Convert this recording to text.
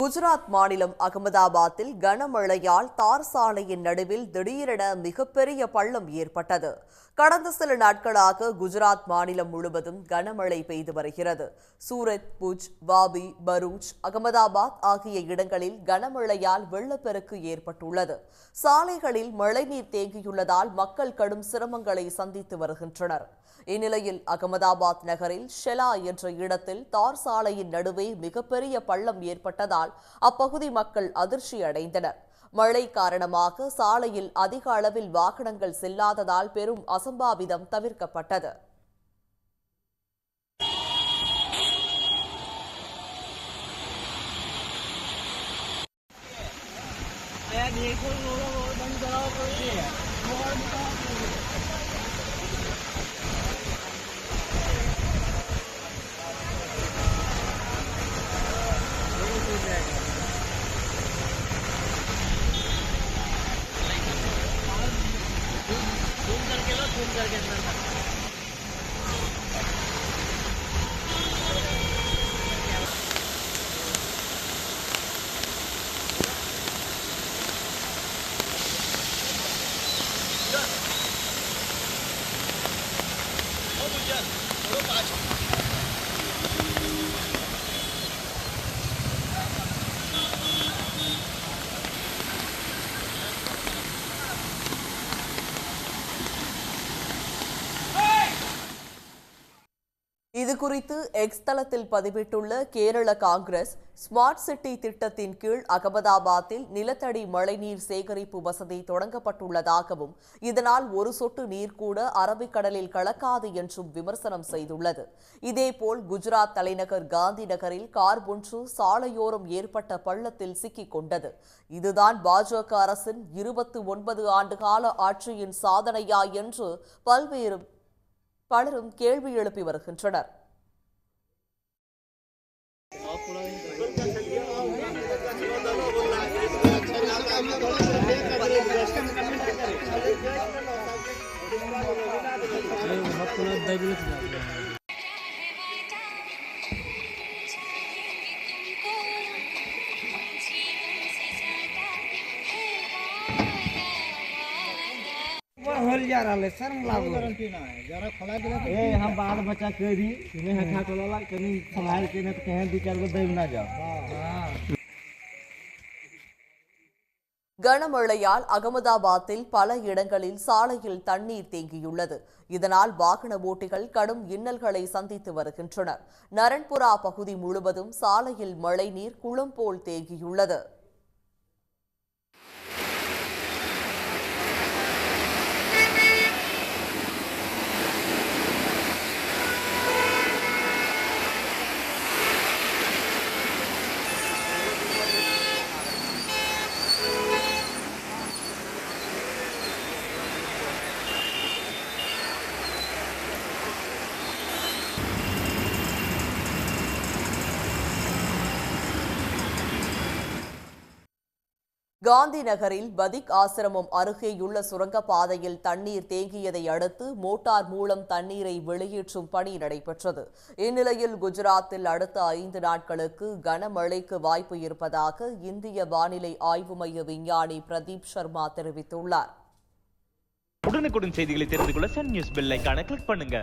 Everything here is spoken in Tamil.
குஜராத் மாநிலம் அகமதாபாத்தில் கனமழையால் தார் சாலையின் நடுவில் திடீரென மிகப்பெரிய பள்ளம் ஏற்பட்டது. கடந்த சில நாட்களாக குஜராத் மாநிலம் முழுவதும் கனமழை பெய்து வருகிறது. சூரத் புஜ் வாபி பரூச் அகமதாபாத் ஆகிய இடங்களில் கனமழையால் வெள்ளப்பெருக்கு ஏற்பட்டுள்ளது. சாலைகளில் மழைநீர் தேங்கியுள்ளதால் மக்கள் கடும் சிரமங்களை சந்தித்து வருகின்றனர். இந்நிலையில் அகமதாபாத் நகரில் ஷெலா என்ற இடத்தில் தார் சாலையின் நடுவே மிகப்பெரிய பள்ளம் ஏற்பட்டதால் அப்பகுதி மக்கள் அதிர்ச்சி அடைந்தனர் மழை காரணமாக சாலையில் அதிக அளவில் வாகனங்கள் செல்லாததால் பெரும் அசம்பாவிதம் தவிர்க்கப்பட்டது güzel gençler. Gel. Oğlum gel. Oğlum aç. இது குறித்து எக்ஸ் தளத்தில் பதிவிட்டுள்ள கேரள காங்கிரஸ் ஸ்மார்ட் சிட்டி திட்டத்தின் கீழ் அகமதாபாத்தில் நிலத்தடி மழைநீர் சேகரிப்பு வசதி தொடங்கப்பட்டுள்ளதாகவும் இதனால் ஒரு சொட்டு நீர் கூட அரபிக்கடலில் கலக்காது என்றும் விமர்சனம் செய்துள்ளது. இதேபோல் குஜராத் தலைநகர் காந்தி நகரில் கார் ஒன்று சாலையோரம் ஏற்பட்ட பள்ளத்தில் சிக்கிக் கொண்டது. இதுதான் பாஜக அரசின் இருபத்தி ஒன்பது ஆண்டு கால ஆட்சியின் சாதனையா என்று பல்வேறு பலரும் கேள்வி எழுப்பி வருகின்றனர் Thank you. होल जा रहा है शर्म लागो ए हम बाल बच्चा करी तुम्हें हठा टोला कनी संभाल के न तो कहीं दो चार गो दैव ना जाओ கனமழையால் அகமதாபாத்தில் பல இடங்களில் சாலையில் தண்ணீர் தேங்கியுள்ளது இதனால் வாகன ஓட்டிகள் கடும் இன்னல்களை சந்தித்து வருகின்றனர் நரண்புரா பகுதி முழுவதும் சாலையில் மழைநீர் குளம் போல் தேங்கியுள்ளது காந்தி நகரில் பதிக் ஆசிரமம் அருகேயுள்ள சுரங்கப்பாதையில் தண்ணீர் தேங்கியதை அடுத்து மோட்டார் மூலம் தண்ணீரை வெளியேற்றும் பணி நடைபெற்றது. இந்நிலையில் குஜராத்தில் அடுத்த ஐந்து நாட்களுக்கு கனமழைக்கு வாய்ப்பு இருப்பதாக இந்திய வானிலை ஆய்வு மைய விஞ்ஞானி பிரதீப் சர்மா தெரிவித்துள்ளார். உடனுக்குடன் செய்திகளை தெரிந்து கொள்ள சன் நியூஸ் பெல் கிளிக் பண்ணுங்க.